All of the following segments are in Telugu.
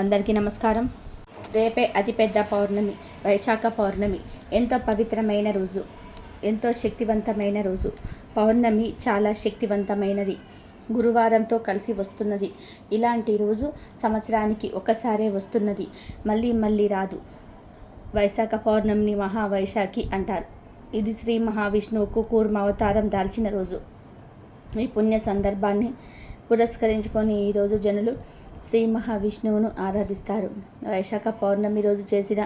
అందరికీ నమస్కారం. రేపే అతిపెద్ద పౌర్ణమి వైశాఖ పౌర్ణమి. ఎంతో పవిత్రమైన రోజు ఎంతో శక్తివంతమైన రోజు. పౌర్ణమి చాలా శక్తివంతమైనది. గురువారంతో కలిసి వస్తున్నది. ఇలాంటి రోజు సంవత్సరానికి ఒకసారే వస్తున్నది. మళ్ళీ మళ్ళీ రాదు. వైశాఖ పౌర్ణమిని మహావైశాఖి అంటారు. ఇది శ్రీ మహావిష్ణువుకు కూర్మ అవతారం దాల్చిన రోజు. ఈ పుణ్య సందర్భాన్ని పురస్కరించుకొని ఈరోజు జనులు శ్రీ మహావిష్ణువును ఆరాధిస్తారు. వైశాఖ పౌర్ణమి రోజు చేసిన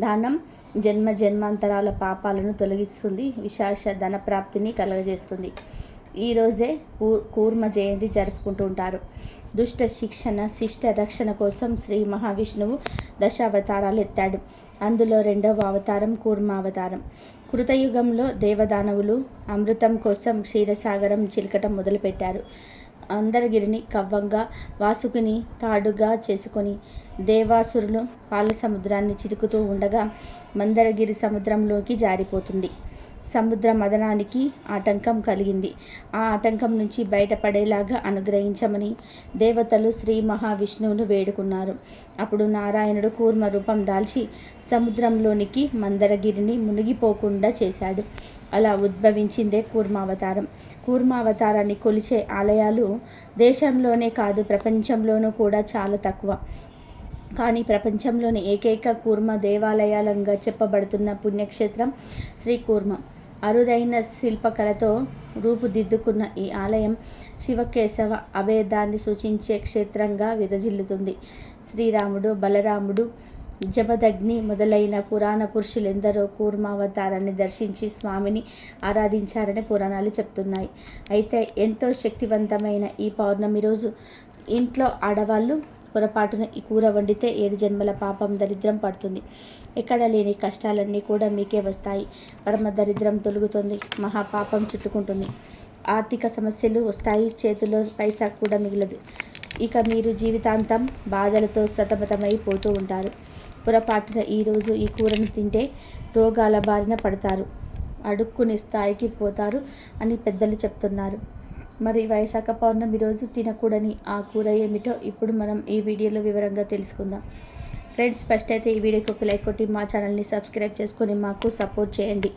దానం జన్మ జన్మాంతరాల పాపాలను తొలగిస్తుంది. విశాష ధన ప్రాప్తిని కలగజేస్తుంది ఈరోజే కూ కూర్మ జయంతి జరుపుకుంటూ ఉంటారు. దుష్ట శిక్షణ శిష్ట రక్షణ కోసం శ్రీ మహావిష్ణువు దశావతారాలు ఎత్తాడు. అందులో రెండవ అవతారం కూర్మ అవతారం కృతయుగంలో దేవదానవులు అమృతం కోసం క్షీరసాగరం చిలకటం మొదలుపెట్టారు. అందరగిరిని కవ్వంగా వాసుకుని తాడుగా చేసుకొని దేవాసురులు పాల సముద్రాన్ని చిరుకుతూ ఉండగా మందరగిరి సముద్రంలోకి జారిపోతుంది. సముద్ర మదనానికి ఆటంకం కలిగింది. ఆ ఆటంకం నుంచి బయటపడేలాగా అనుగ్రహించమని దేవతలు శ్రీ మహావిష్ణువును వేడుకున్నారు. అప్పుడు నారాయణుడు కూర్మ రూపం దాల్చి సముద్రంలోనికి మందరగిరిని మునిగిపోకుండా చేశాడు. అలా ఉద్భవించిందే కూర్మావతారం. కూర్మావతారాన్ని కొలిచే ఆలయాలు దేశంలోనే కాదు ప్రపంచంలోనూ కూడా చాలా తక్కువ. కానీ ప్రపంచంలోని ఏకైక కూర్మ దేవాలయాలంగా చెప్పబడుతున్న పుణ్యక్షేత్రం శ్రీ కూర్మ. అరుదైన శిల్పకళతో రూపుదిద్దుకున్న ఈ ఆలయం శివకేశవ అభేదాన్ని సూచించే క్షేత్రంగా విరజిల్లుతుంది. శ్రీరాముడు బలరాముడు జమదగ్ని మొదలైన పురాణ పురుషులెందరో కూర్మావతారాన్ని దర్శించి స్వామిని ఆరాధించారని పురాణాలు చెప్తున్నాయి. అయితే ఎంతో శక్తివంతమైన ఈ పౌర్ణమి రోజు ఇంట్లో ఆడవాళ్ళు పొరపాటున ఈ కూర వండితే ఏడు జన్మల పాపం దరిద్రం పడుతుంది. ఎక్కడ లేని కష్టాలన్నీ కూడా మీకే వస్తాయి. పరమ దరిద్రం తొలుగుతుంది. మహాపాపం చుట్టుకుంటుంది. ఆర్థిక సమస్యలు వస్తాయి. చేతిలో పైసా కూడా మిగలదు. ఇక మీరు జీవితాంతం బాధలతో సతమతమైపోతూ ఉంటారు. పొరపాటున ఈరోజు ఈ కూరను తింటే రోగాల బారిన పడతారు. అడుక్కునే స్థాయికి పోతారు అని పెద్దలు చెప్తున్నారు. మరి వైశాఖ పౌర్ణమి రోజు తినకూడని ఆ కూర ఏమిటో ఇప్పుడు మనం ఈ వీడియోలో వివరంగా తెలుసుకుందాం. ఫ్రెండ్స్ ఫస్ట్ అయితే ఈ వీడియోకి ఒక లైక్ కొట్టి మా ఛానల్ని సబ్స్క్రైబ్ చేసుకొని మాకు సపోర్ట్ చేయండి.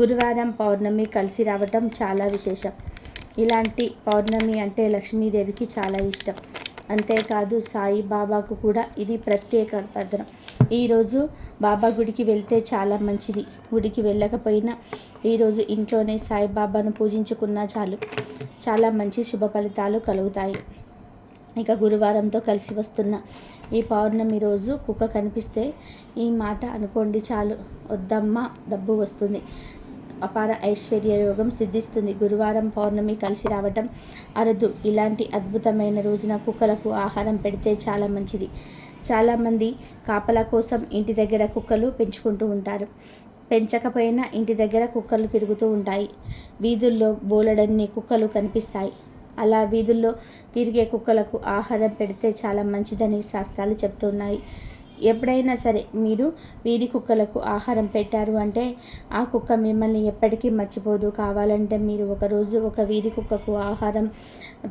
గురువారం పౌర్ణమి కలిసి రావటం చాలా విశేషం. ఇలాంటి పౌర్ణమి అంటే లక్ష్మీదేవికి చాలా ఇష్టం. అంతేకాదు సాయి బాబాకు కూడా ఇది ప్రత్యేక భద్రం ఈరోజు బాబా గుడికి వెళ్తే చాలా మంచిది. గుడికి వెళ్ళకపోయినా ఈరోజు ఇంట్లోనే సాయిబాబాను పూజించుకున్నా చాలు. చాలా మంచి శుభ ఫలితాలు కలుగుతాయి. ఇక గురువారంతో కలిసి వస్తున్న ఈ పౌర్ణమి రోజు కుక్క కనిపిస్తే ఈ మాట అనుకోండి చాలు. వద్దమ్మ డబ్బు వస్తుంది. అపార ఐశ్వర్య యోగం సిద్ధిస్తుంది. గురువారం పౌర్ణమి కలిసి రావటం అరుదు. ఇలాంటి అద్భుతమైన రోజున కుక్కలకు ఆహారం పెడితే చాలా మంచిది. చాలామంది కాపల కోసం ఇంటి దగ్గర కుక్కలు పెంచుకుంటూ ఉంటారు. పెంచకపోయినా ఇంటి దగ్గర కుక్కలు తిరుగుతూ ఉంటాయి. వీధుల్లో బోలెడన్ని కుక్కలు కనిపిస్తాయి. అలా వీధుల్లో తిరిగే కుక్కలకు ఆహారం పెడితే చాలా మంచిదని శాస్త్రాలు చెప్తున్నాయి. ఎప్పుడైనా సరే మీరు వీధి కుక్కలకు ఆహారం పెట్టారు అంటే ఆ కుక్క మిమ్మల్ని ఎప్పటికీ మర్చిపోదు. కావాలంటే మీరు ఒకరోజు ఒక వీధి కుక్కకు ఆహారం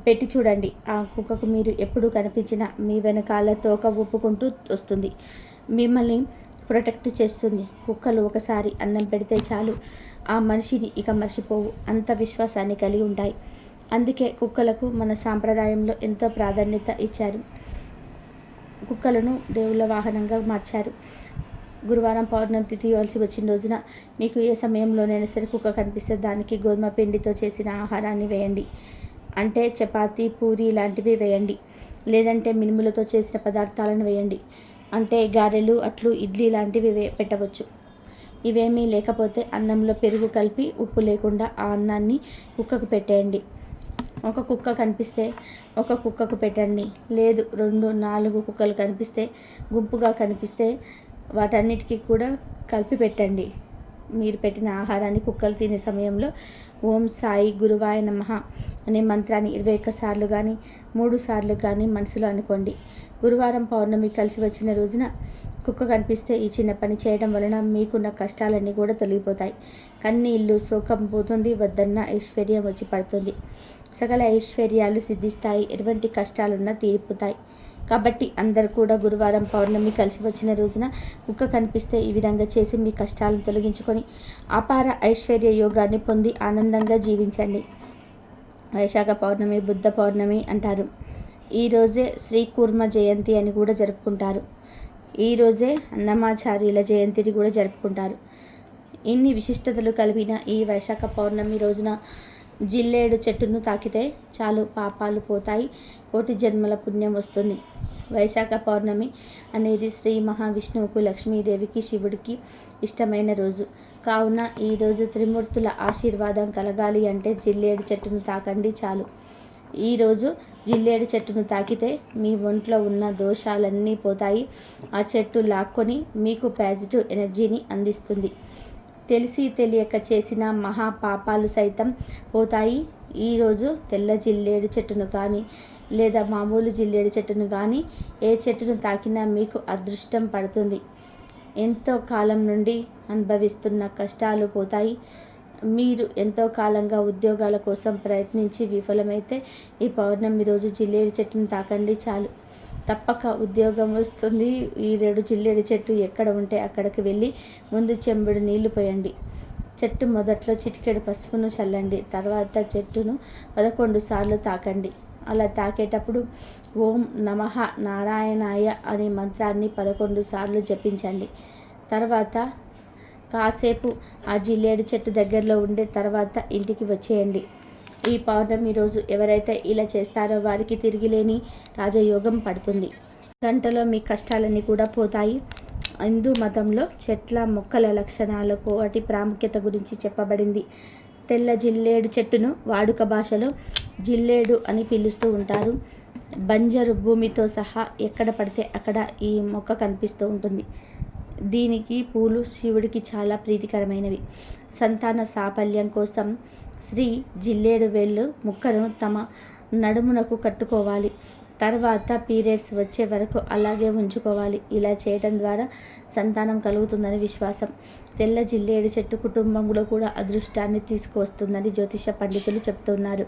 పెట్టి చూడండి. ఆ కుక్కకు మీరు ఎప్పుడు కనిపించినా మీ వెనకాల తోక ఒప్పుకుంటూ వస్తుంది. మిమ్మల్ని ప్రొటెక్ట్ చేస్తుంది. కుక్కలు ఒకసారి అన్నం పెడితే చాలు ఆ మనిషిని ఇక మర్చిపోవు. అంత విశ్వాసాన్ని కలిగి ఉంటాయి. అందుకే కుక్కలకు మన సాంప్రదాయంలో ఎంతో ప్రాధాన్యత ఇచ్చారు. కుక్కలను దేవుళ్ళ వాహనంగా మార్చారు. గురువారం పౌర్ణమి తిథి వలసి వచ్చిన రోజున మీకు ఏ సమయంలోనైనా సరే కుక్క కనిపిస్తే దానికి గోధుమ పిండితో చేసిన ఆహారాన్ని వేయండి. అంటే చపాతీ పూరి లాంటివి వేయండి. లేదంటే మినుములతో చేసిన పదార్థాలను వేయండి. అంటే గారెలు అట్లు ఇడ్లీ లాంటివి వే పెట్టవచ్చు. ఇవేమీ లేకపోతే అన్నంలో పెరుగు కలిపి ఉప్పు లేకుండా ఆ అన్నాన్ని కుక్కకు పెట్టేయండి. ఒక కుక్క కనిపిస్తే ఒక కుక్కకు పెట్టండి. లేదు రెండు నాలుగు కుక్కలు కనిపిస్తే గుంపుగా కనిపిస్తే వాటన్నిటికీ కూడా కలిపి పెట్టండి. మీరు పెట్టిన ఆహారాన్ని కుక్కలు తినే సమయంలో ఓం సాయి గురువాయ నమ అనే మంత్రాన్ని ఇరవై ఒక్క సార్లు కానీ మూడు సార్లు కానీ మనసులో అనుకోండి. గురువారం పౌర్ణమి కలిసి వచ్చిన రోజున కుక్క కనిపిస్తే ఈ చిన్న పని చేయడం వలన మీకున్న కష్టాలన్నీ కూడా తొలగిపోతాయి. కన్నీళ్ళు శోకం పోతుంది వద్దన్న ఐశ్వర్యం వచ్చి పడుతుంది. సకల ఐశ్వర్యాలు సిద్ధిస్తాయి ఎటువంటి కష్టాలున్నా తీరిపోతాయి. కాబట్టి అందరు కూడా గురువారం పౌర్ణమి కలిసి వచ్చిన రోజున కుక్క కనిపిస్తే ఈ విధంగా చేసి మీ కష్టాలను తొలగించుకొని అపార ఐశ్వర్య యోగాన్ని పొంది ఆనందంగా జీవించండి. వైశాఖ పౌర్ణమి బుద్ధ పౌర్ణమి అంటారు. ఈరోజే శ్రీ కూర్మ జయంతి అని కూడా జరుపుకుంటారు. ఈరోజే అన్నమాచార్యుల జయంతిని కూడా జరుపుకుంటారు. ఇన్ని విశిష్టతలు కలిపిన ఈ వైశాఖ పౌర్ణమి రోజున జిల్లేడు చెట్టును తాకితే చాలు పాపాలు పోతాయి. కోటి జన్మల పుణ్యం వస్తుంది. వైశాఖ పౌర్ణమి అనేది శ్రీ మహావిష్ణువుకు లక్ష్మీదేవికి శివుడికి ఇష్టమైన రోజు. కావున ఈరోజు త్రిమూర్తుల ఆశీర్వాదం కలగాలి అంటే జిల్లేడు చెట్టును తాకండి చాలు. ఈరోజు జిల్లేడు చెట్టును తాకితే మీ ఒంట్లో ఉన్న దోషాలన్నీ పోతాయి. ఆ చెట్టు లాక్కొని మీకు పాజిటివ్ ఎనర్జీని అందిస్తుంది. తెలిసి తెలియక చేసిన మహా పాపాలు సైతం పోతాయి. ఈరోజు తెల్ల జిల్లేడు చెట్టును కానీ లేదా మామూలు జిల్లేడు చెట్టును కానీ ఏ చెట్టును తాకినా మీకు అదృష్టం పడుతుంది. ఎంతో కాలం నుండి అనుభవిస్తున్న కష్టాలు పోతాయి. మీరు ఎంతో కాలంగా ఉద్యోగాల కోసం ప్రయత్నించి విఫలమైతే ఈ పౌర్ణమి రోజు జిల్లేడు చెట్టును తాకండి చాలు. తప్పక ఉద్యోగం వస్తుంది. ఈ రెండు జిల్లేడు చెట్టు ఎక్కడ ఉంటే అక్కడికి వెళ్ళి ముందు చెంబుడు నీళ్ళు పోయండి. చెట్టు మొదట్లో చిటికెడు పసుపును చల్లండి. తర్వాత చెట్టును పదకొండు సార్లు తాకండి. అలా తాకేటప్పుడు ఓం నమ నారాయణాయ అనే మంత్రాన్ని పదకొండు సార్లు జపించండి. తర్వాత కాసేపు ఆ జిల్లేడు చెట్టు దగ్గరలో ఉండే తర్వాత ఇంటికి వచ్చేయండి. ఈ పౌర్ణమి రోజు ఎవరైతే ఇలా చేస్తారో వారికి తిరిగిలేని రాజయోగం పడుతుంది. గంటలో మీ కష్టాలన్నీ కూడా పోతాయి. హిందూ మతంలో చెట్ల మొక్కల లక్షణాలకు వాటి ప్రాముఖ్యత గురించి చెప్పబడింది. తెల్ల జిల్లేడు చెట్టును వాడుక భాషలో జిల్లేడు అని పిలుస్తూ ఉంటారు. బంజరు భూమితో సహా ఎక్కడ పడితే అక్కడ ఈ మొక్క కనిపిస్తూ ఉంటుంది. దీనికి పూలు శివుడికి చాలా ప్రీతికరమైనవి. సంతాన సాఫల్యం కోసం శ్రీ జిల్లేడు వేళ్ళు ముక్కను తమ నడుమునకు కట్టుకోవాలి. తర్వాత పీరియడ్స్ వచ్చే వరకు అలాగే ఉంచుకోవాలి. ఇలా చేయడం ద్వారా సంతానం కలుగుతుందని విశ్వాసం. తెల్ల జిల్లేడు చెట్టు కుటుంబంలో కూడా అదృష్టాన్ని తీసుకువస్తుందని జ్యోతిష పండితులు చెప్తున్నారు.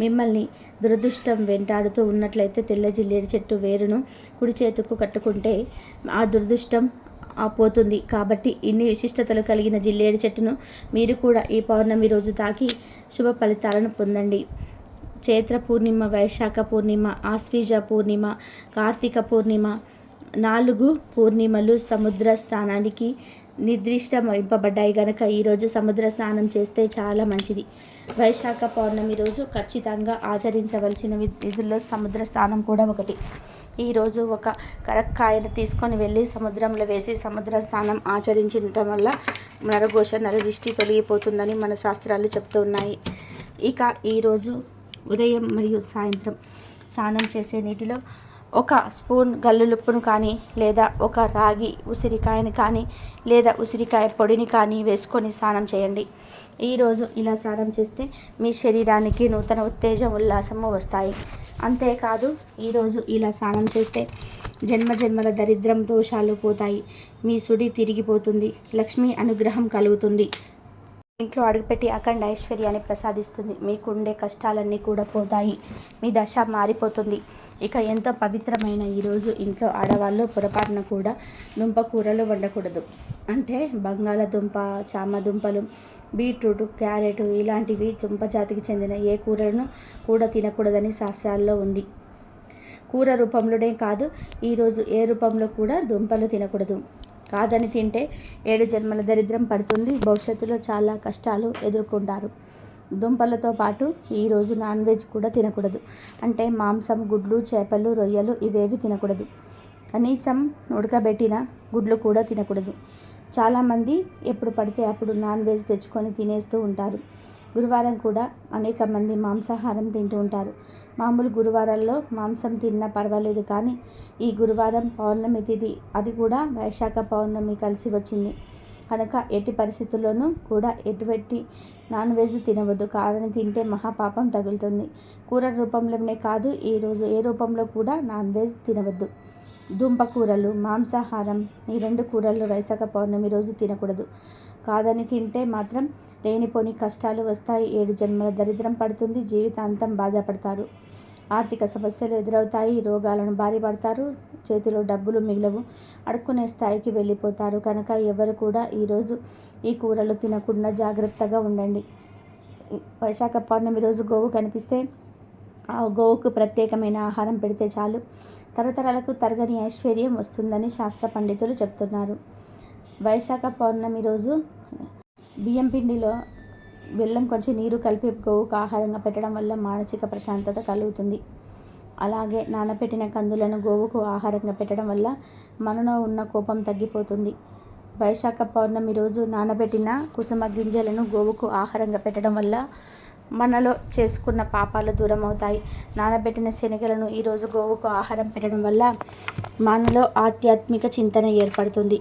మిమ్మల్ని దురదృష్టం వెంటాడుతూ ఉన్నట్లయితే తెల్ల జిల్లేడు చెట్టు వేరును కుడి చేతుకు కట్టుకుంటే ఆ దురదృష్టం పోతుంది కాబట్టి ఇన్ని విశిష్టతలు కలిగిన జిల్లేడు చెట్టును మీరు కూడా ఈ పౌర్ణమి రోజు తాకి శుభ ఫలితాలను పొందండి. చైత్ర పూర్ణిమ వైశాఖ పూర్ణిమ ఆశ్వీజ పూర్ణిమ కార్తీక పూర్ణిమ నాలుగు పూర్ణిమలు సముద్ర స్థానానికి నిర్దిష్టమింపబడ్డాయి కనుక ఈరోజు సముద్ర స్నానం చేస్తే చాలా మంచిది. వైశాఖ పౌర్ణమి రోజు ఖచ్చితంగా ఆచరించవలసిన విధుల్లో సముద్ర స్నానం కూడా ఒకటి. ఈరోజు ఒక కరక్కాయను తీసుకొని వెళ్ళి సముద్రంలో వేసి సముద్ర స్నానం ఆచరించడం వల్ల నరఘోష నరదిష్టి తొలగిపోతుందని మన శాస్త్రాలు చెప్తూ ఉన్నాయి. ఇక ఈరోజు ఉదయం మరియు సాయంత్రం స్నానం చేసే నీటిలో ఒక స్పూన్ గల్లులుప్పును కానీ లేదా ఒక రాగి ఉసిరికాయని కానీ లేదా ఉసిరికాయ పొడిని కానీ వేసుకొని స్నానం చేయండి. ఈరోజు ఇలా స్నానం చేస్తే మీ శరీరానికి నూతన ఉత్తేజం ఉల్లాసము వస్తాయి. అంతేకాదు ఈరోజు ఇలా స్నానం చేస్తే జన్మ జన్మల దరిద్రం దోషాలు పోతాయి. మీ సుడి తిరిగిపోతుంది. లక్ష్మీ అనుగ్రహం కలుగుతుంది. ఇంట్లో అడుగుపెట్టి అఖండ ఐశ్వర్యాన్ని ప్రసాదిస్తుంది. మీకుండే కష్టాలన్నీ కూడా పోతాయి. మీ దశ మారిపోతుంది. ఇక ఎంతో పవిత్రమైన ఈరోజు ఇంట్లో ఆడవాళ్ళు పొరపాటున కూడా దుంప కూరలు వండకూడదు. అంటే బంగాళదుంప చామ దుంపలు బీట్రూట్ క్యారెట్ ఇలాంటివి దుంప జాతికి చెందిన ఏ కూరలను కూడా తినకూడదని శాస్త్రాల్లో ఉంది. కూర రూపంలోనే కాదు ఈరోజు ఏ రూపంలో కూడా దుంపలు తినకూడదు. కాదని తింటే ఏడు జన్మల దరిద్రం పడుతుంది. భవిష్యత్తులో చాలా కష్టాలు ఎదుర్కొంటారు. దుంపలతో పాటు ఈరోజు నాన్ వెజ్ కూడా తినకూడదు. అంటే మాంసం గుడ్లు చేపలు రొయ్యలు ఇవేవి తినకూడదు. కనీసం ఉడకబెట్టిన గుడ్లు కూడా తినకూడదు. చాలామంది ఎప్పుడు పడితే అప్పుడు నాన్ వెజ్ తెచ్చుకొని తినేస్తూ ఉంటారు. గురువారం కూడా అనేక మంది మాంసాహారం తింటూ ఉంటారు. మామూలు గురువారాల్లో మాంసం తిన్నా పర్వాలేదు కానీ ఈ గురువారం పౌర్ణమి తిథి అది కూడా వైశాఖ పౌర్ణమి కలిసి వచ్చింది. కనుక ఎట్టి పరిస్థితుల్లోనూ కూడా ఎటువంటి నాన్ వెజ్ తినవద్దు. కారణం తింటే మహాపాపం తగులుతుంది. కూర రూపంలోనే కాదు ఈరోజు ఏ రూపంలో కూడా నాన్ వెజ్ తినవద్దు. దుంప కూరలు మాంసాహారం ఈ రెండు కూరలు వైశాఖ పౌర్ణమి రోజు తినకూడదు. కాదని తింటే మాత్రం లేనిపోని కష్టాలు వస్తాయి. ఏడు జన్మల దరిద్రం పడుతుంది. జీవితాంతం బాధపడతారు. ఆర్థిక సమస్యలు ఎదురవుతాయి. రోగాలను బారి పడతారు. చేతిలో డబ్బులు మిగలవు. అడుక్కునే స్థాయికి వెళ్ళిపోతారు. కనుక ఎవరు కూడా ఈరోజు ఈ కూరలు తినకుండా జాగ్రత్తగా ఉండండి. వైశాఖ పౌర్ణమి రోజు గోవు కనిపిస్తే ఆ గోవుకు ప్రత్యేకమైన ఆహారం పెడితే చాలు. తరతరాలకు తరగని ఐశ్వర్యం వస్తుందని శాస్త్ర పండితులు చెప్తున్నారు. వైశాఖ పౌర్ణమి రోజు బియ్యం పిండిలో బెల్లం కొంచెం నీరు కలిపి గోవుకు ఆహారంగా పెట్టడం వల్ల మానసిక ప్రశాంతత కలుగుతుంది. అలాగే నానబెట్టిన కందులను గోవుకు ఆహారంగా పెట్టడం వల్ల మనలో ఉన్న కోపం తగ్గిపోతుంది. వైశాఖ పౌర్ణమి రోజు నానబెట్టిన కుసుమ గింజలను గోవుకు ఆహారంగా పెట్టడం వల్ల మనలో చేసుకున్న పాపాలు దూరం అవుతాయి నానబెట్టిన శనగలను ఈరోజు గోవుకు ఆహారం పెట్టడం వల్ల మనలో ఆధ్యాత్మిక చింతన ఏర్పడుతుంది.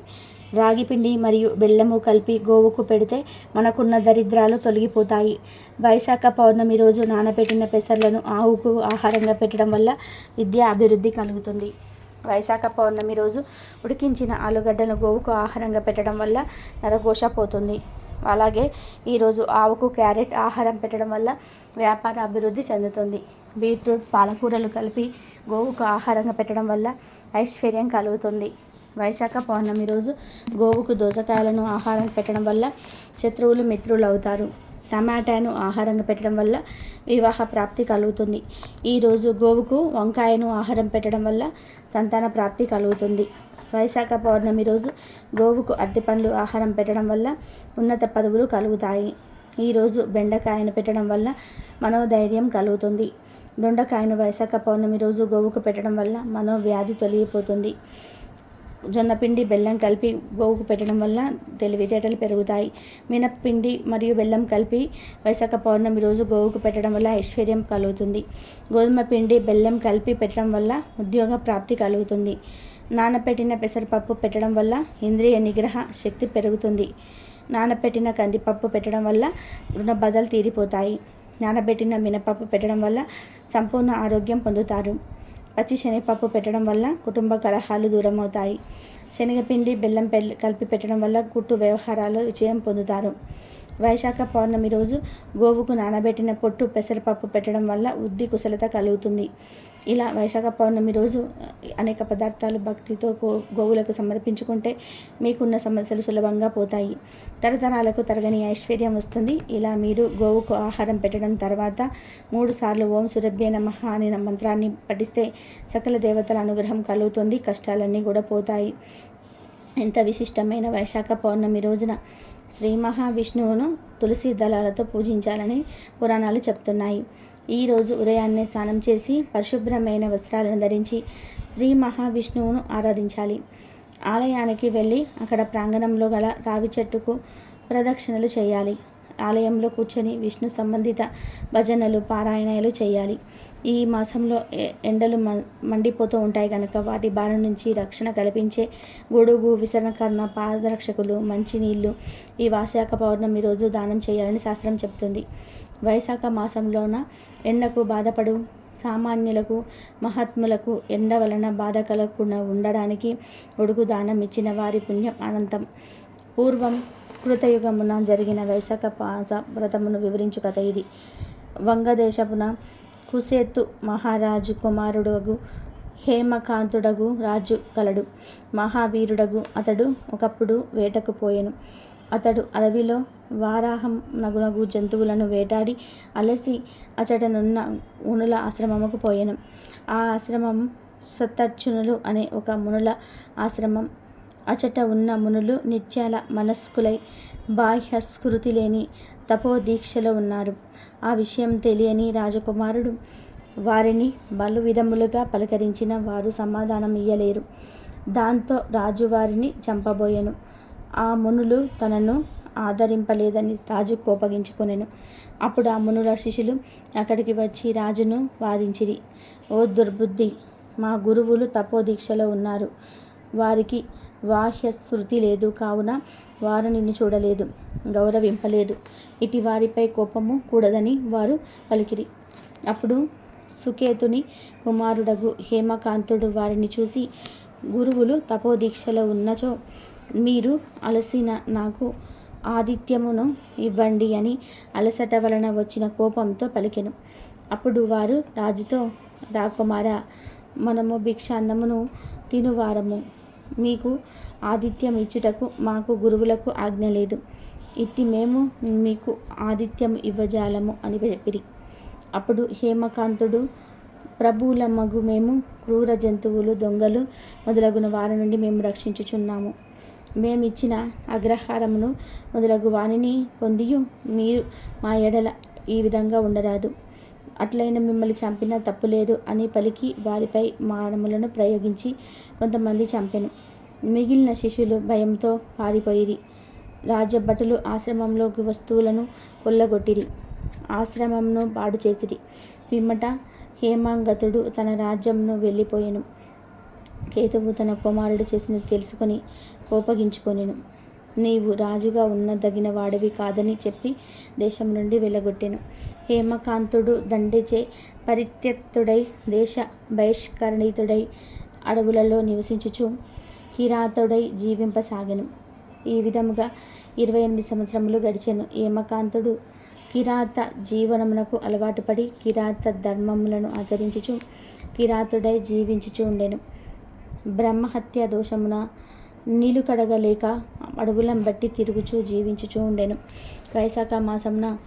రాగి పిండి మరియు బెల్లము కలిపి గోవుకు పెడితే మనకున్న దరిద్రాలు తొలగిపోతాయి. వైశాఖ పౌర్ణమి రోజు నానబెట్టిన పెసర్లను ఆవుకు ఆహారంగా పెట్టడం వల్ల విద్య అభివృద్ధి కలుగుతుంది. వైశాఖ పౌర్ణమి రోజు ఉడికించిన ఆలుగడ్డను గోవుకు ఆహారంగా పెట్టడం వల్ల నరఘోష పోతుంది. అలాగే ఈరోజు ఆవుకు క్యారెట్ ఆహారం పెట్టడం వల్ల వ్యాపార అభివృద్ధి చెందుతుంది. బీట్రూట్ పాలకూరలు కలిపి గోవుకు ఆహారంగా పెట్టడం వల్ల ఐశ్వర్యం కలుగుతుంది. వైశాఖ పౌర్ణమి రోజు గోవుకు దోసకాయలను ఆహారం పెట్టడం వల్ల శత్రువులు మిత్రులు అవుతారు టమాటాను ఆహారంగా పెట్టడం వల్ల వివాహ ప్రాప్తి కలుగుతుంది. ఈరోజు గోవుకు వంకాయను ఆహారం పెట్టడం వల్ల సంతాన ప్రాప్తి కలుగుతుంది. వైశాఖ పౌర్ణమి రోజు గోవుకు అరటిపండ్లు ఆహారం పెట్టడం వల్ల ఉన్నత పదవులు కలుగుతాయి. ఈరోజు బెండకాయను పెట్టడం వల్ల మనోధైర్యం కలుగుతుంది. దొండకాయను వైశాఖ పౌర్ణమి రోజు గోవుకు పెట్టడం వల్ల మనోవ్యాధి తొలగిపోతుంది. జొన్నపిండి బెల్లం కలిపి గోవుకు పెట్టడం వల్ల తెలివితేటలు పెరుగుతాయి. మినప్పిండి మరియు బెల్లం కలిపి వైశాఖ పౌర్ణమి రోజు గోవుకు పెట్టడం వల్ల ఐశ్వర్యం కలుగుతుంది. గోధుమ పిండి బెల్లం కలిపి పెట్టడం వల్ల ఉద్యోగ ప్రాప్తి కలుగుతుంది. నానపెట్టిన పెసరపప్పు పెట్టడం వల్ల ఇంద్రియ నిగ్రహ శక్తి పెరుగుతుంది. నానపెట్టిన కందిపప్పు పెట్టడం వల్ల రుణ బదలు తీరిపోతాయి. నానబెట్టిన మినపప్పు పెట్టడం వల్ల సంపూర్ణ ఆరోగ్యం పొందుతారు. పచ్చి శనగపప్పు పెట్టడం వల్ల కుటుంబ కలహాలు దూరం అవుతాయి శనగపిండి బెల్లం కలిపి పెట్టడం వల్ల కుట్టు వ్యవహారాలు విజయం పొందుతారు. వైశాఖ పౌర్ణమి రోజు గోవుకు నానబెట్టిన పొట్టు పెసరపప్పు పెట్టడం వల్ల ఉద్ది కుశలత కలుగుతుంది. ఇలా వైశాఖ పౌర్ణమి రోజు అనేక పదార్థాలు భక్తితో గో గోవులకు సమర్పించుకుంటే మీకున్న సమస్యలు సులభంగా పోతాయి. తరతరాలకు తరగని ఐశ్వర్యం వస్తుంది. ఇలా మీరు గోవుకు ఆహారం పెట్టడం తర్వాత మూడు సార్లు ఓం సురభ్య నమః అనే మంత్రాన్ని పఠిస్తే సకల దేవతల అనుగ్రహం కలుగుతుంది కష్టాలన్నీ కూడా పోతాయి. ఎంత విశిష్టమైన వైశాఖ పౌర్ణమి రోజున శ్రీ మహావిష్ణువును తులసి దళాలతో పూజించాలని పురాణాలు చెప్తున్నాయి. ఈరోజు ఉదయాన్నే స్నానం చేసి పరిశుభ్రమైన వస్త్రాలను ధరించి శ్రీ మహావిష్ణువును ఆరాధించాలి. ఆలయానికి వెళ్ళి అక్కడ ప్రాంగణంలో గల రావి చెట్టుకు ప్రదక్షిణలు చేయాలి. ఆలయంలో కూర్చొని విష్ణు సంబంధిత భజనలు పారాయణాలు చేయాలి. ఈ మాసంలో ఎండలు మండిపోతూ ఉంటాయి కనుక వాటి బారి నుంచి రక్షణ కల్పించే గొడుగు విసరణకరణ పాదరక్షకులు మంచినీళ్ళు ఈ వాసాక పౌర్ణమి రోజు దానం చేయాలని శాస్త్రం చెప్తుంది వైశాఖ మాసంలోన ఎండకు బాధపడు సామాన్యులకు మహాత్ములకు ఎండ వలన బాధ కలగకుండా ఉండడానికి గొడుగు దానం ఇచ్చిన వారి పుణ్యం అనంతం. పూర్వం కృతయుగమున జరిగిన వైశాఖ పాస వ్రతమును వివరించు కథ ఇది. వంగదేశపున కుసేతు మహారాజు కుమారుడగు హేమకాంతుడగు రాజు కలడు మహావీరుడగు అతడు ఒకప్పుడు వేటకు పోయెను. అతడు అడవిలో వారాహం నగునగు జంతువులను వేటాడి అలసి అచటనున్న మునుల ఆశ్రమముకు పోయెను. ఆ ఆశ్రమం సత్తచ్చునులు అనే ఒక మునుల ఆశ్రమం. అచట ఉన్న మునులు నిత్యాల మనస్కులై బాహ్య స్కృతి లేని తపోదీక్షలో ఉన్నారు. ఆ విషయం తెలియని రాజకుమారుడు వారిని బలు విధములుగా పలకరించిన వారు సమాధానం ఇయ్యలేరు. దాంతో రాజు వారిని చంపబోయెను. ఆ మునులు తనను ఆదరింపలేదని రాజు కోపగించుకొనెను. అప్పుడు ఆ మునుల శిష్యులు అక్కడికి వచ్చి రాజును వాదించిరి. ఓ దుర్బుద్ధి మా గురువులు తపోదీక్షలో ఉన్నారు. వారికి బాహ్య స్మృతి లేదు కావున వారు నిన్ను చూడలేదు గౌరవింపలేదు. ఇటు వారిపై కోపము కూడదని వారు పలికిరి. అప్పుడు సుకేతుని కుమారుడగు హేమకాంతుడు వారిని చూసి గురువులు తపోదీక్షలో ఉన్నచో మీరు అలసిన నాకు ఆదిత్యమును ఇవ్వండి అని అలసట వలన వచ్చిన కోపంతో పలికెను. అప్పుడు వారు రాజుతో రాకుమార మనము భిక్షాన్నమును తినువారము. మీకు ఆతిథ్యం ఇచ్చుటకు మాకు గురువులకు ఆజ్ఞ లేదు. ఇట్టి మేము మీకు ఆతిథ్యం ఇవ్వజాలము అని చెప్పిరి. అప్పుడు హేమకాంతుడు ప్రభువుల మగు మేము క్రూర జంతువులు దొంగలు మొదలగున వారి నుండి మేము రక్షించుచున్నాము. మేమిచ్చిన అగ్రహారమును మొదలగు వానిని పొందియు మీరు మా ఎడల ఈ విధంగా ఉండరాదు. అట్లైన మిమ్మల్ని చంపినా తప్పులేదు అని పలికి వారిపై మానములను ప్రయోగించి కొంతమంది చంపెను. మిగిలిన శిష్యులు భయంతో పారిపోయిరి. రాజభటులు ఆశ్రమంలోకి వస్తువులను కొల్లగొట్టిరి. ఆశ్రమంను పాడు చేసిరి పిమ్మట హేమాంగతుడు తన రాజ్యంను వెళ్ళిపోయాను. కేతువు తన కుమారుడు చేసినది తెలుసుకొని కోపగించుకొనెను. నీవు రాజుగా ఉన్న దగిన వాడివి కాదని చెప్పి దేశం నుండి వెళ్ళగొట్టెను హేమకాంతుడు దండెచే పరిత్యక్తుడై దేశ బహిష్కరణితుడై అడవులలో నివసించుచు కిరాతుడై జీవింపసాగెను. ఈ విధముగా ఇరవై ఎనిమిది సంవత్సరములు గడిచెను. హేమకాంతుడు కిరాత జీవనమునకు అలవాటు పడి కిరాత ధర్మములను ఆచరించుచు కిరాతుడై జీవించుచు ఉండెను. బ్రహ్మహత్య దోషమున నీళ్ళు కడగలేక అడవులను బట్టి తిరుగుచూ జీవించుచూ ఉండెను. వైశాఖ మాసమున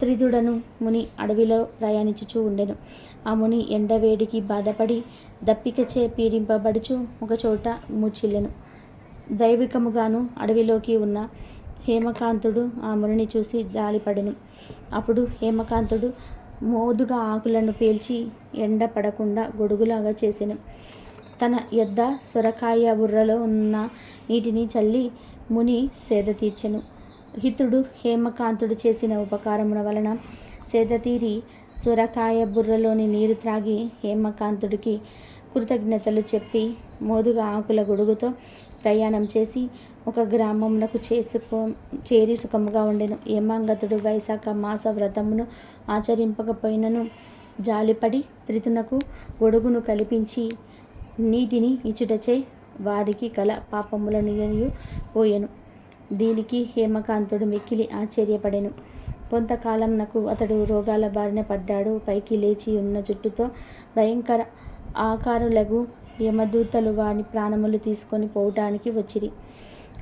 త్రిదుడను ముని అడవిలో ప్రయాణించుచూ ఉండెను. ఆ ముని ఎండవేడికి బాధపడి దప్పికచే పీడింపబడుచు ఒకచోట మూచిల్లెను దైవికముగాను అడవిలోకి ఉన్న హేమకాంతుడు ఆ మునిని చూసి దాలిపడెను అప్పుడు హేమకాంతుడు మోదుగా ఆకులను పేల్చి ఎండ పడకుండా గొడుగులాగా చేసెను. తన యొద్ద సొరకాయ బుర్రలో ఉన్న నీటిని చల్లి ముని సేద తీర్చెను. హితుడు హేమకాంతుడు చేసిన ఉపకారముల వలన సేద తీరి సొరకాయ బుర్రలోని నీరు త్రాగి హేమకాంతుడికి కృతజ్ఞతలు చెప్పి మోదుగా ఆకుల గొడుగుతో ప్రయాణం చేసి ఒక గ్రామమునకు చేసుకో చేరి సుఖముగా ఉండెను. హేమాంగతుడు వైశాఖ మాస వ్రతమును ఆచరింపకపోయినను జాలిపడి త్రితునకు గొడుగును కల్పించి నీటిని ఇచ్చుటచే వారికి కల పాపములను పోయెను. దీనికి హేమకాంతుడు మిక్కిలి ఆశ్చర్యపడెను. కొంతకాలంనకు అతడు రోగాల బారిన పడ్డాడు. పైకి లేచి ఉన్న జుట్టుతో భయంకర ఆకారులగు యమదూతలు వారి ప్రాణములు తీసుకొని పోవటానికి వచ్చిరి.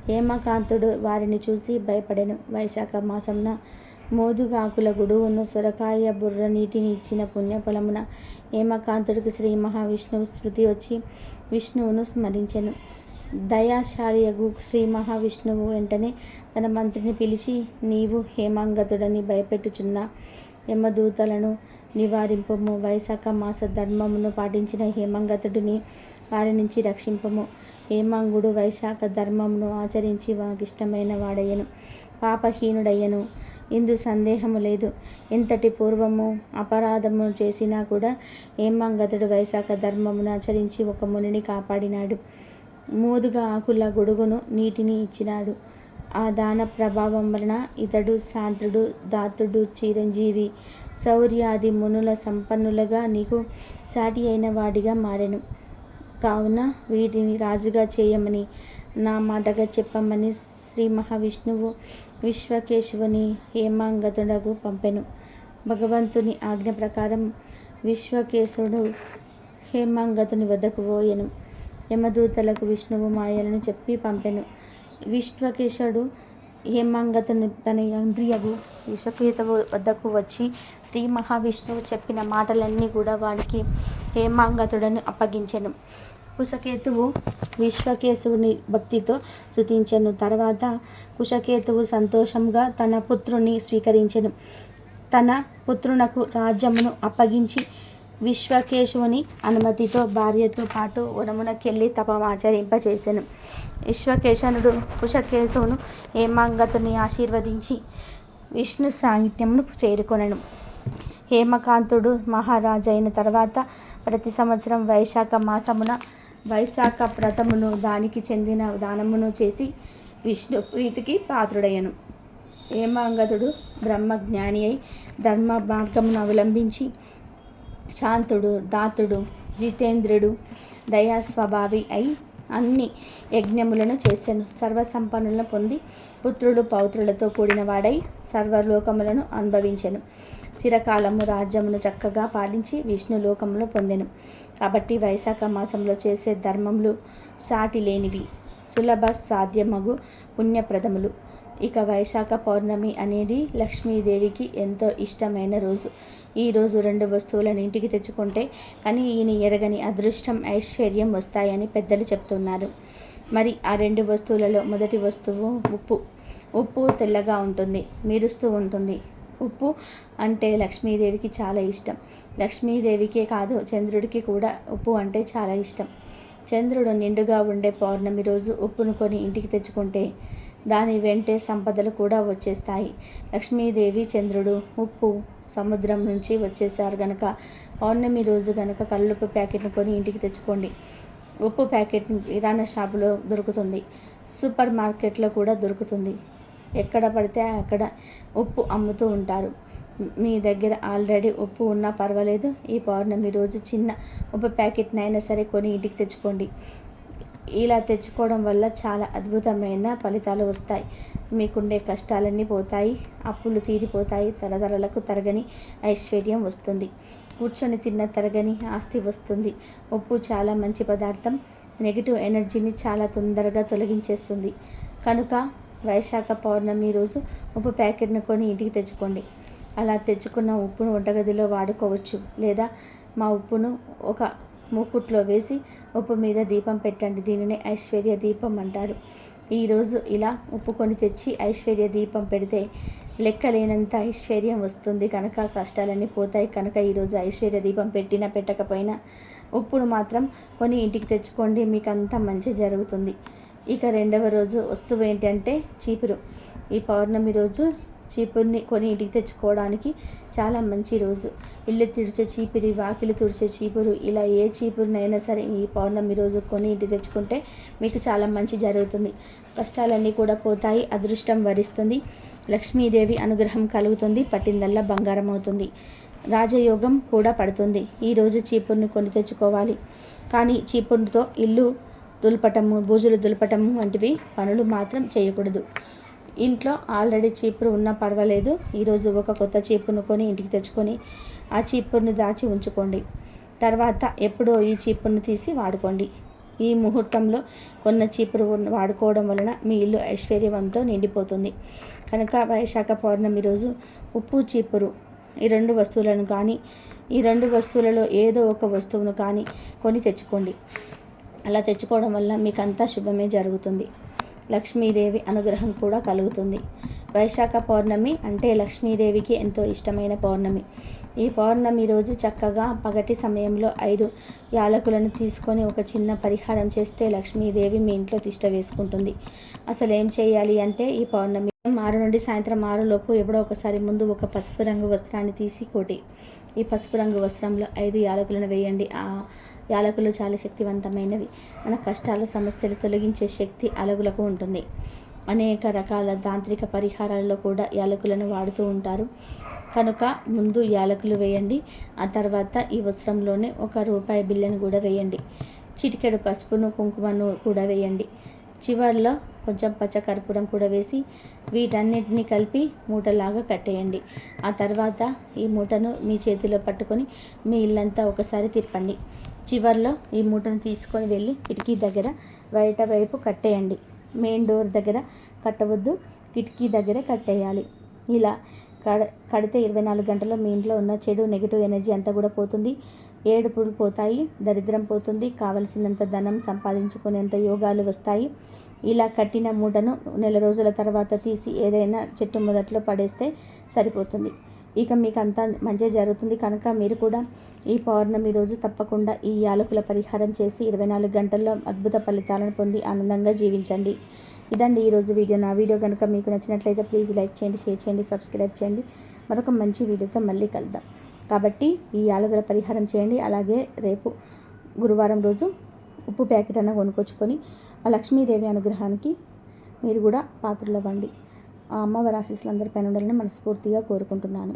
హేమకాంతుడు వారిని చూసి భయపడెను. వైశాఖ మాసంన మోదుగాకుల గుడువును సొరకాయ బుర్ర నీటిని ఇచ్చిన పుణ్యఫలమున హేమకాంతుడికి శ్రీ మహావిష్ణువు స్మృతి వచ్చి విష్ణువును స్మరించెను. దయాశాలియగు శ్రీ మహావిష్ణువు వెంటనే తన మంత్రిని పిలిచి నీవు హేమాంగతుడని భయపెట్టుచున్న యమదూతలను నివారింపము. వైశాఖ మాస ధర్మమును పాటించిన హేమంగతుడిని వారి నుంచి రక్షింపము. హేమాంగుడు వైశాఖ ధర్మమును ఆచరించి వాకిష్టమైన వాడయ్యను. పాపహీనుడయ్యను. ఇందు సందేహము లేదు. ఎంతటి పూర్వము అపరాధము చేసినా కూడా హేమాంగతుడు వైశాఖ ధర్మమును ఆచరించి ఒక మునిని కాపాడినాడు. మోదుగా ఆకుల గొడుగును నీటిని ఇచ్చినాడు. ఆ దాన ప్రభావం వలన ఇతడు శాంతుడు దాతుడు చిరంజీవి శౌర్యాది మునుల సంపన్నులుగా నీకు సాటి అయిన వాడిగా మారెను. కావున వీటిని రాజుగా చేయమని నా మాటగా చెప్పమని శ్రీ మహావిష్ణువు విశ్వకేశవుని హేమాంగతుడకు పంపెను. భగవంతుని ఆజ్ఞ ప్రకారం విశ్వకేశుడు హేమాంగతుని వద్దకు పోయెను. యమదూతలకు విష్ణువు మాయలను చెప్పి పంపెను. విశ్వకేశుడు హేమాంగతుని తన ఇంద్రియకు విశ్వకేతువు వద్దకు వచ్చి శ్రీ మహావిష్ణువు చెప్పిన మాటలన్నీ కూడా వాడికి హేమాంగతుడను అప్పగించెను. కుశకేతువు విశ్వకేశవుని భక్తితో స్థుతించెను తర్వాత కుశకేతువు సంతోషంగా తన పుత్రుని స్వీకరించెను. తన పుత్రునకు రాజ్యమును అప్పగించి విశ్వకేశవుని అనుమతితో భార్యతో పాటు వనమునకెళ్ళి తపమాచరింపచేసెను విశ్వకేశనుడు కుశకేతువును హేమాంగతుని ఆశీర్వదించి విష్ణు సాహిత్యమును చేరుకొనెను. హేమకాంతుడు మహారాజైన తర్వాత ప్రతి సంవత్సరం వైశాఖ మాసమున వైశాఖ వ్రతమును దానికి చెందిన దానమును చేసి విష్ణు ప్రీతికి పాత్రుడయ్యను. హేమాంగతుడు బ్రహ్మజ్ఞాని అయి ధర్మ మార్గమును అవలంబించి శాంతుడు దాతుడు జితేంద్రుడు దయాస్వభావి అయి అన్ని యజ్ఞములను చేశాను సర్వసంపన్నులను పొంది పుత్రుడు పౌత్రులతో కూడిన వాడై సర్వలోకములను అనుభవించెను. చిరకాలము రాజ్యమును చక్కగా పాలించి విష్ణు లోకంలో పొందెను. కాబట్టి వైశాఖ మాసంలో చేసే ధర్మములు సాటి లేనివి. సులభ సాధ్యమగు పుణ్యప్రదములు. ఇక వైశాఖ పౌర్ణమి అనేది లక్ష్మీదేవికి ఎంతో ఇష్టమైన రోజు. ఈ రోజు రెండు వస్తువులను ఇంటికి తెచ్చుకుంటే కానీ ఈయన ఎరగని అదృష్టం ఐశ్వర్యం వస్తాయని పెద్దలు చెప్తున్నారు. మరి ఆ రెండు వస్తువులలో మొదటి వస్తువు ఉప్పు. ఉప్పు తెల్లగా ఉంటుంది మెరుస్తూ ఉంటుంది. ఉప్పు అంటే లక్ష్మీదేవికి చాలా ఇష్టం. లక్ష్మీదేవికే కాదు చంద్రుడికి కూడా ఉప్పు అంటే చాలా ఇష్టం. చంద్రుడు నిండుగా ఉండే పౌర్ణమి రోజు ఉప్పును కొని ఇంటికి తెచ్చుకుంటే దాని వెంటే సంపదలు కూడా వచ్చేస్తాయి. లక్ష్మీదేవి చంద్రుడు ఉప్పు సముద్రం నుంచి వచ్చేసారు గనక పౌర్ణమి రోజు గనక కల్లుప్పు ప్యాకెట్ను కొని ఇంటికి తెచ్చుకోండి. ఉప్పు ప్యాకెట్ కిరాణా షాపులో దొరుకుతుంది. సూపర్ మార్కెట్లో కూడా దొరుకుతుంది. ఎక్కడ పడితే అక్కడ ఉప్పు అమ్ముతూ ఉంటారు. మీ దగ్గర ఆల్రెడీ ఉప్పు ఉన్నా పర్వాలేదు. ఈ పౌర్ణమి రోజు చిన్న ఉప్పు ప్యాకెట్నైనా సరే కొని ఇంటికి తెచ్చుకోండి. ఇలా తెచ్చుకోవడం వల్ల చాలా అద్భుతమైన ఫలితాలు వస్తాయి. మీకుండే కష్టాలన్నీ పోతాయి. అప్పులు తీరిపోతాయి. తరతరలకు తరగని ఐశ్వర్యం వస్తుంది. కూర్చొని తిన్న తరగని ఆస్తి వస్తుంది. ఉప్పు చాలా మంచి పదార్థం. నెగిటివ్ ఎనర్జీని చాలా తొందరగా తొలగించేస్తుంది. కనుక వైశాఖ పౌర్ణమి రోజు ఉప్పు ప్యాకెట్ను కొని ఇంటికి తెచ్చుకోండి. అలా తెచ్చుకున్న ఉప్పును వంటగదిలో వాడుకోవచ్చు. లేదా మా ఉప్పును ఒక మూకుట్లో వేసి ఉప్పు మీద దీపం పెట్టండి. దీనిని ఐశ్వర్య దీపం అంటారు. ఈరోజు ఇలా ఉప్పు కొని తెచ్చి ఐశ్వర్య దీపం పెడితే లెక్కలేనంత ఐశ్వర్యం వస్తుంది. కనుక కష్టాలన్నీ పోతాయి. కనుక ఈరోజు ఐశ్వర్య దీపం పెట్టినా పెట్టకపోయినా ఉప్పును మాత్రం కొని ఇంటికి తెచ్చుకోండి. మీకు అంతా మంచి జరుగుతుంది. ఇక రెండవ రోజు వస్తువు ఏంటంటే చీపురు. ఈ పౌర్ణమి రోజు చీపుర్ని కొని ఇంటికి తెచ్చుకోవడానికి చాలా మంచి రోజు. ఇల్లు తుడిచే చీపురి వాకిలి తుడిచే చీపురు ఇలా ఏ చీపురునైనా సరే ఈ పౌర్ణమి రోజు కొని ఇంటికి తెచ్చుకుంటే మీకు చాలా మంచి జరుగుతుంది. కష్టాలన్నీ కూడా పోతాయి అదృష్టం వరిస్తుంది. లక్ష్మీదేవి అనుగ్రహం కలుగుతుంది పట్టిందల్లా బంగారం అవుతుంది. రాజయోగం కూడా పడుతుంది. ఈరోజు చీపుర్ని కొని తెచ్చుకోవాలి. కానీ చీపురుతో ఇల్లు దులపటము బూజులు దులపటము వంటివి పనులు మాత్రం చేయకూడదు. ఇంట్లో ఆల్రెడీ చీపురు ఉన్నా పర్వాలేదు. ఈరోజు ఒక కొత్త చీపురును కొని ఇంటికి తెచ్చుకొని ఆ చీపురును దాచి ఉంచుకోండి. తర్వాత ఎప్పుడో ఈ చీపురును తీసి వాడుకోండి. ఈ ముహూర్తంలో కొన్న చీపురు వాడుకోవడం వలన మీ ఇల్లు ఐశ్వర్యవంతో నిండిపోతుంది. కనుక వైశాఖ పౌర్ణమి రోజు ఉప్పు చీపురు ఈ రెండు వస్తువులను కానీ ఈ రెండు వస్తువులలో ఏదో ఒక వస్తువును కానీ కొని తెచ్చుకోండి. అలా తెచ్చుకోవడం వల్ల మీకు అంతా శుభమే జరుగుతుంది. లక్ష్మీదేవి అనుగ్రహం కూడా కలుగుతుంది. వైశాఖ పౌర్ణమి అంటే లక్ష్మీదేవికి ఎంతో ఇష్టమైన పౌర్ణమి. ఈ పౌర్ణమి రోజు చక్కగా పగటి సమయంలో ఐదు యాలకులను తీసుకొని ఒక చిన్న పరిహారం చేస్తే లక్ష్మీదేవి మీ ఇంట్లో తిష్ట వేసుకుంటుంది. అసలు ఏం చేయాలి అంటే ఈ పౌర్ణమి ఆరు నుండి సాయంత్రం ఆరు లోపు ఎప్పుడో ఒకసారి ముందు ఒక పసుపు రంగు వస్త్రాన్ని తీసి కోటి. ఈ పసుపు రంగు వస్త్రంలో ఐదు యాలకులను వేయండి. ఆ యాలకులు చాలా శక్తివంతమైనవి. మన కష్టాల సమస్యలు తొలగించే శక్తి అలగులకు ఉంటుంది. అనేక రకాల తాంత్రిక పరిహారాలలో కూడా యాలకులను వాడుతూ ఉంటారు. కనుక ముందు యాలకులు వేయండి. ఆ తర్వాత ఈ వస్త్రంలోనే ఒక రూపాయి బిల్లను కూడా వేయండి. చిటికెడు పసుపును కుంకుమను కూడా వేయండి. చివరిలో కొంచెం పచ్చకర్పూరం కూడా వేసి వీటన్నిటిని కలిపి మూటలాగా కట్టేయండి. ఆ తర్వాత ఈ మూటను మీ చేతిలో పట్టుకొని మీ ఇల్లంతా ఒకసారి తిప్పండి. చివరిలో ఈ మూటను తీసుకొని వెళ్ళి కిటికీ దగ్గర బయట వైపు కట్టేయండి. మెయిన్ డోర్ దగ్గర కట్టవద్దు కిటికీ దగ్గర కట్టేయాలి. ఇలా కడ కడితే ఇరవై నాలుగు గంటల్లో మీ ఇంట్లో ఉన్న చెడు నెగిటివ్ ఎనర్జీ అంతా కూడా పోతుంది. ఏడుపులు పోతాయి దరిద్రం పోతుంది. కావలసినంత ధనం సంపాదించుకునేంత యోగాలు వస్తాయి. ఇలా కట్టిన మూటను నెల రోజుల తర్వాత తీసి ఏదైనా చెట్టు మొదట్లో పడేస్తే సరిపోతుంది. ఇక మీకు అంతా మంచిగా జరుగుతుంది. కనుక మీరు కూడా ఈ పౌర్ణమి రోజు తప్పకుండా ఈ యాలకుల పరిహారం చేసి ఇరవై నాలుగు గంటల్లో అద్భుత ఫలితాలను పొంది ఆనందంగా జీవించండి. ఇదండి ఈరోజు వీడియో. నా వీడియో కనుక మీకు నచ్చినట్లయితే ప్లీజ్ లైక్ చేయండి షేర్ చేయండి సబ్స్క్రైబ్ చేయండి. మరొక మంచి వీడియోతో మళ్ళీ కలుద్దాం. కాబట్టి ఈ ఆలుగల పరిహారం చేయండి. అలాగే రేపు గురువారం రోజు ఉప్పు ప్యాకెట్ అన్న కొనుక్కొచ్చుకొని ఆ లక్ష్మీదేవి అనుగ్రహానికి మీరు కూడా పాత్రలు ఇవ్వండి ఆ అమ్మవారి ఆశీస్సులు అందరిపైన ఉండాలని మనస్ఫూర్తిగా కోరుకుంటున్నాను.